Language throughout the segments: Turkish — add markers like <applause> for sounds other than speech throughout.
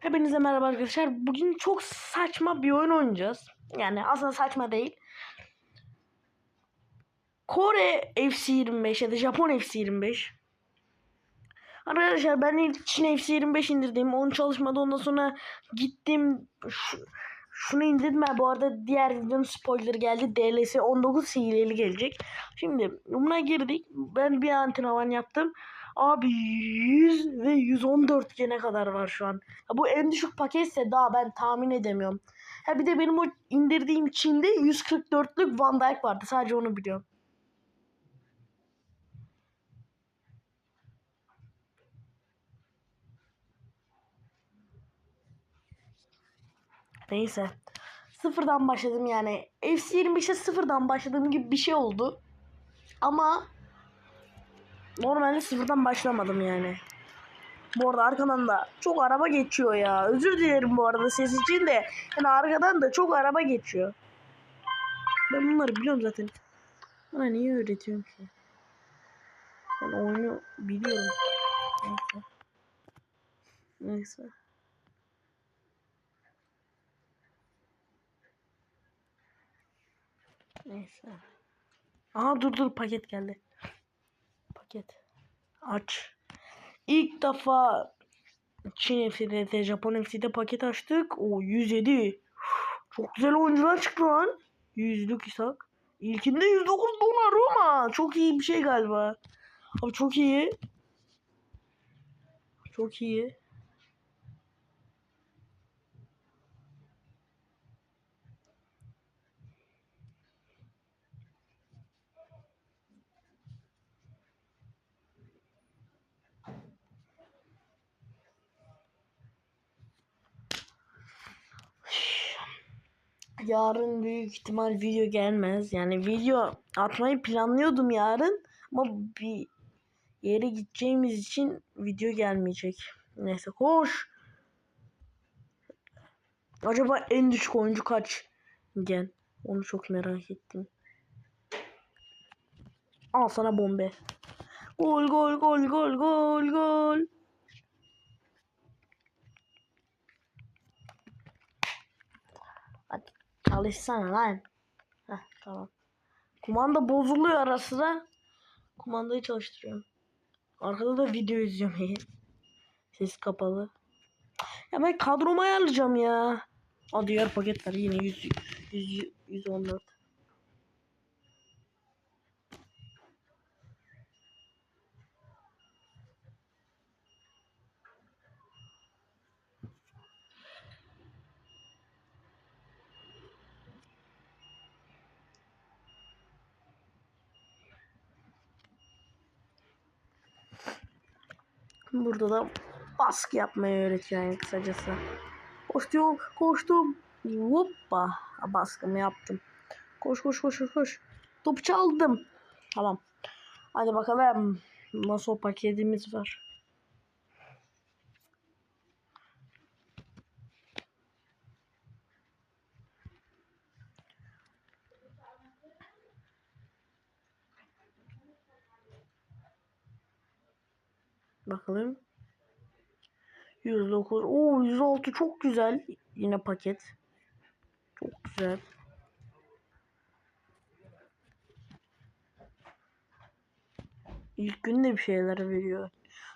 Hepinize merhaba arkadaşlar. Bugün çok saçma bir oyun oynayacağız. Yani aslında saçma değil. Kore FC25 ya da Japon FC25. Arkadaşlar ben ilk Çin FC25 indirdim. Onun çalışmadı. Ondan sonra gittim. Şu, şunu indirdim. Ha, bu arada diğer videonun spoiler geldi. DLS 19 hileli gelecek. Şimdi buna girdik. Ben bir antrenman yaptım. Abi 100 ve 114 gene kadar var şu an. Ya bu en düşük paketse daha ben tahmin edemiyorum. Ha bir de benim o indirdiğim Çin'de 144'lük Van Dijk vardı. Sadece onu biliyorum. Neyse. Sıfırdan başladım yani. FC25'e sıfırdan başladığım gibi bir şey oldu. Ama normalde sıfırdan başlamadım yani. Bu arada arkadan da çok araba geçiyor ya. Özür dilerim bu arada ses için de. Yani arkadan da çok araba geçiyor. Ben bunları biliyorum zaten. Bana niye öğretiyorsun ki? Ben oyunu biliyorum. Neyse. Neyse. Neyse. Aha dur dur paket geldi. Paket. Aç. İlk defa Çin FC'de, Japon FC'de paket açtık. O 107. Çok güzel oyuncular çıktı lan. Yüzlük İshak. İlkinde 109 Donnarumma. Çok iyi bir şey galiba. Abi çok iyi. Çok iyi. Yarın büyük ihtimal video gelmez. Yani video atmayı planlıyordum yarın. Ama bir yere gideceğimiz için video gelmeyecek. Neyse koş. Acaba en düşük oyuncu kaç? Gel. Onu çok merak ettim. Al sana bombe. Gol gol gol gol gol gol. Hadi çalışsana lan. Heh tamam. Kumanda bozuluyor ara sıra. Kumandayı çalıştırıyorum. Arkada da video izliyorum. <laughs> Ses kapalı. Ya ben kadromu ayarlayacağım ya. Aa diğer paketler yine 100, 100, 114. Burada da baskı yapmayı yani kısacası. Koştum, koştum. Hoppa. Baskımı yaptım. Koş koş koş koş. Topu çaldım. Tamam. Hadi bakalım. Nasıl paketimiz var. Bakalım. 109. Oo 106 çok güzel. Yine paket. Çok güzel. İlk günde bir şeyler veriyor.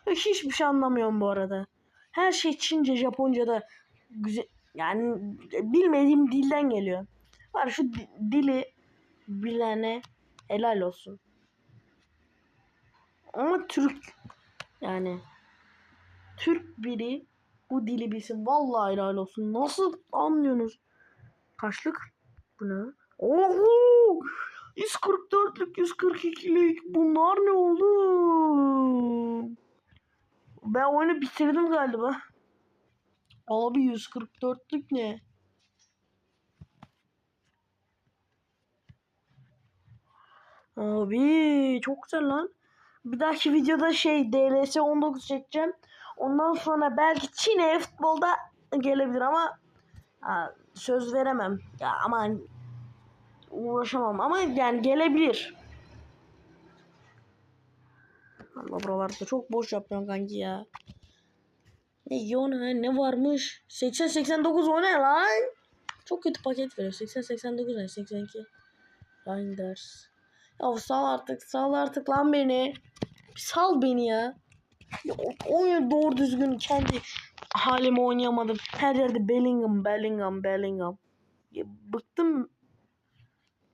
Hiç hiçbir şey anlamıyorum bu arada. Her şey Çince, Japonca da güzel. Yani bilmediğim dilden geliyor. Var şu di- dili bilene helal olsun. Ama Türk yani Türk biri bu dili bilsin. Vallahi helal olsun. Nasıl anlıyorsunuz? Kaçlık? Bu ne? Oho! 144'lük, 142'lik. Bunlar ne oğlum? Ben oyunu bitirdim galiba. Abi 144'lük ne? Abi çok güzel lan. Bir dahaki videoda şey DLS 19 çekeceğim. Ondan sonra belki Çin'e futbolda gelebilir ama ha, söz veremem. Ya aman uğraşamam ama yani gelebilir. Allah buralarda çok boş yapıyorum kanki ya. Peki o ne? Ne varmış? 80-89 o ne lan? Çok kötü paket veriyor. 80-89 ne? 82. Reinders. Ya sal artık. Sal artık lan beni. Sal beni ya. ya o- oyunu doğru düzgün kendi halime oynayamadım. Her yerde Bellingham, Bellingham, Bellingham. Ya, bıktım.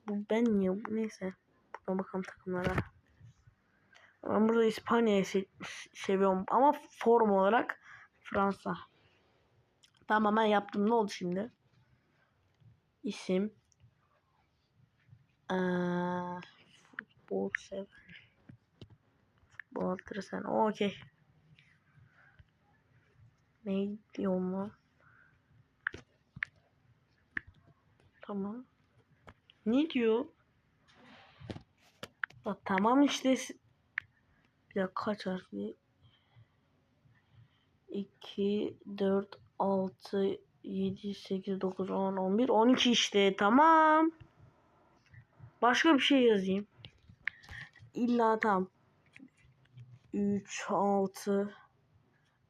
Bu ben ya. Neyse. Buradan bakalım takımlara. Ben burada İspanya'yı se- seviyorum ama form olarak Fransa. Tamam ben yaptım. Ne oldu şimdi? İsim. Ee, futbol seven. Futbol sen. Okey. Ne diyorum lan? Tamam. Ne diyor? Ya tamam işte. Bir dakika kaç harfli? 2, 4, 6, 7, 8, 9, 10, 11, 12 işte. Tamam. Başka bir şey yazayım. İlla tam. 3, 6,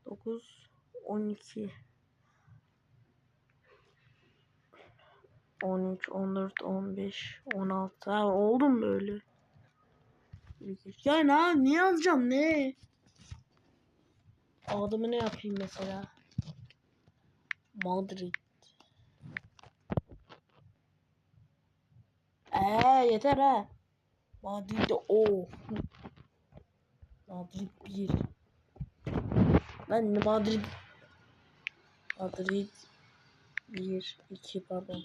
9, 12, 13, 14, 15, 16. Ha, oldu mu böyle? Ya ne, ne yazacağım ne? Adımı ne yapayım mesela? Madrid. Eee yeter ha. Madrid'de o. Madrid 1. Ben de Madrid Madrid 1 2 pardon.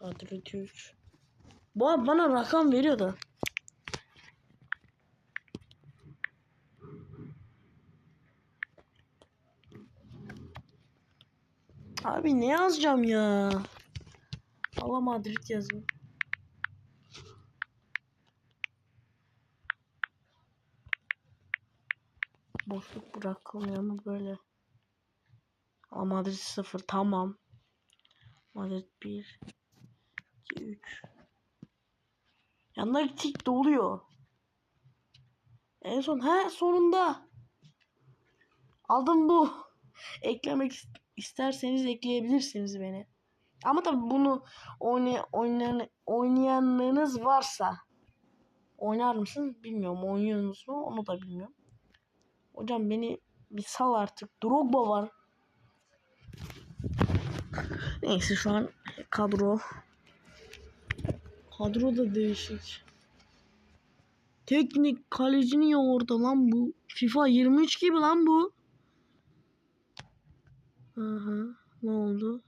Madrid 3. Bu bana rakam veriyor da. Abi ne yazacağım ya? Allah Madrid yazayım. Boşluk bırakılmıyor mu böyle? Ama Madrid 0 tamam. Madrid 1 2 3 Yanındaki tik doluyor. En son he sonunda. Aldım bu. <laughs> Eklemek ist- isterseniz ekleyebilirsiniz beni. Ama tabii bunu oynay oynayan oynayanlarınız varsa oynar mısınız bilmiyorum. Oynuyorsunuz mu onu da bilmiyorum. Hocam beni bir sal artık. Drogba var. Neyse şu an kadro. Kadro da değişik. Teknik kaleci niye orada lan bu? FIFA 23 gibi lan bu. Aha, ne oldu?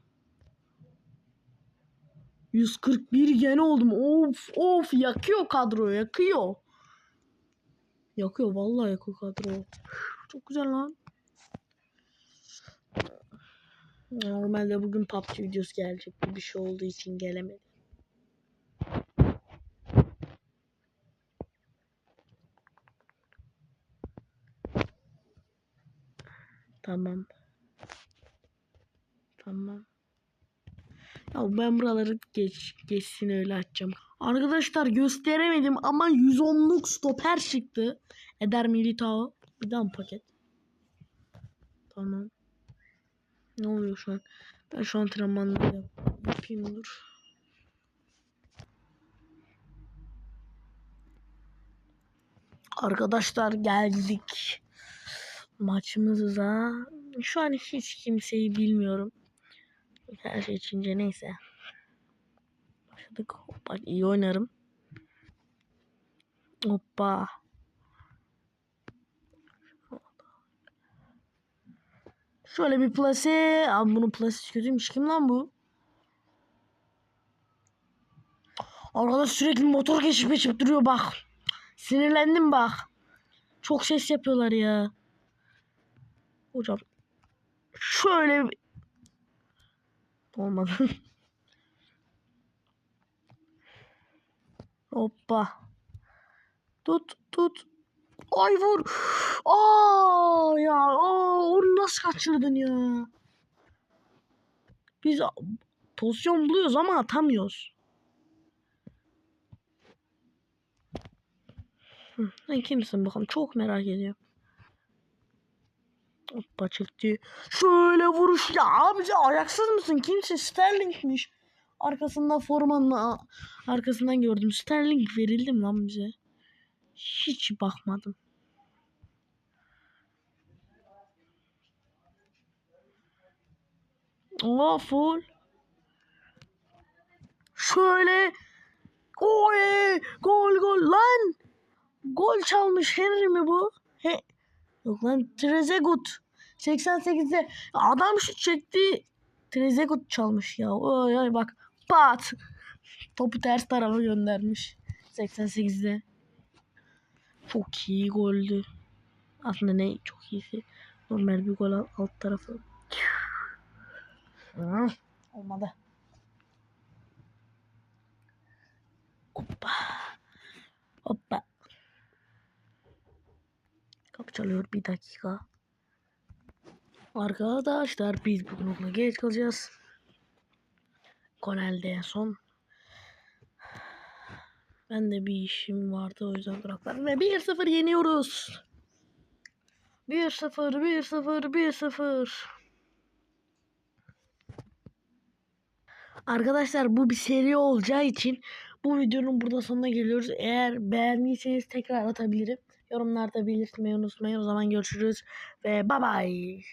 141 gene oldum. Of of yakıyor kadro yakıyor. Yakıyor vallahi yakıyor kadro. Çok güzel lan. Normalde bugün PUBG videosu gelecek. Bir şey olduğu için gelemedi. Tamam. Ya ben buraları geç geçsin öyle açacağım. Arkadaşlar gösteremedim ama 110'luk stoper çıktı. Eder Militao. Bir daha paket? Tamam. Ne oluyor şu an? Ben şu antrenmanları yap yapayım dur. Arkadaşlar geldik maçımıza. Şu an hiç kimseyi bilmiyorum. Her şey içince neyse. Başladık. Hoppa iyi oynarım. Hoppa. Şöyle bir plase. Abi bunun plasesi kötüymüş. Kim lan bu? Arkadaş sürekli motor geçip geçip duruyor bak. Sinirlendim bak. Çok ses yapıyorlar ya. Hocam. Şöyle Olmadı. <laughs> Hoppa. Tut tut. Ay vur. Aa ya. Aa, onu nasıl kaçırdın ya? Biz pozisyon buluyoruz ama atamıyoruz. Hı, kimsin bakalım? Çok merak ediyorum. Hoppa çekti. Şöyle vuruş ya abici ayaksız mısın? Kimse Sterling'miş. Arkasından formanla arkasından gördüm. Sterling verildi mi lan bize? Hiç bakmadım. Aa full. Şöyle. Oy! Gol gol lan. Gol çalmış Henry mi bu? He. Yok lan Trezegut. 88'de adam şut çekti. Trezegut çalmış ya. Oy oy bak. Pat. Topu ters tarafa göndermiş. 88'de. Çok iyi goldü. Aslında ne çok iyisi. Normal bir gol al- alt tarafı. Olmadı. Hoppa. Hoppa. Kapı çalıyor bir dakika. Arkadaşlar biz bugün okula geç kalacağız. Konel'de en son. Ben de bir işim vardı o yüzden bıraktım. Ve 1-0 yeniyoruz. 1-0, 1-0, 1-0. Arkadaşlar bu bir seri olacağı için bu videonun burada sonuna geliyoruz. Eğer beğendiyseniz tekrar atabilirim. Yorumlarda belirtmeyi unutmayın. O zaman görüşürüz ve bye bye.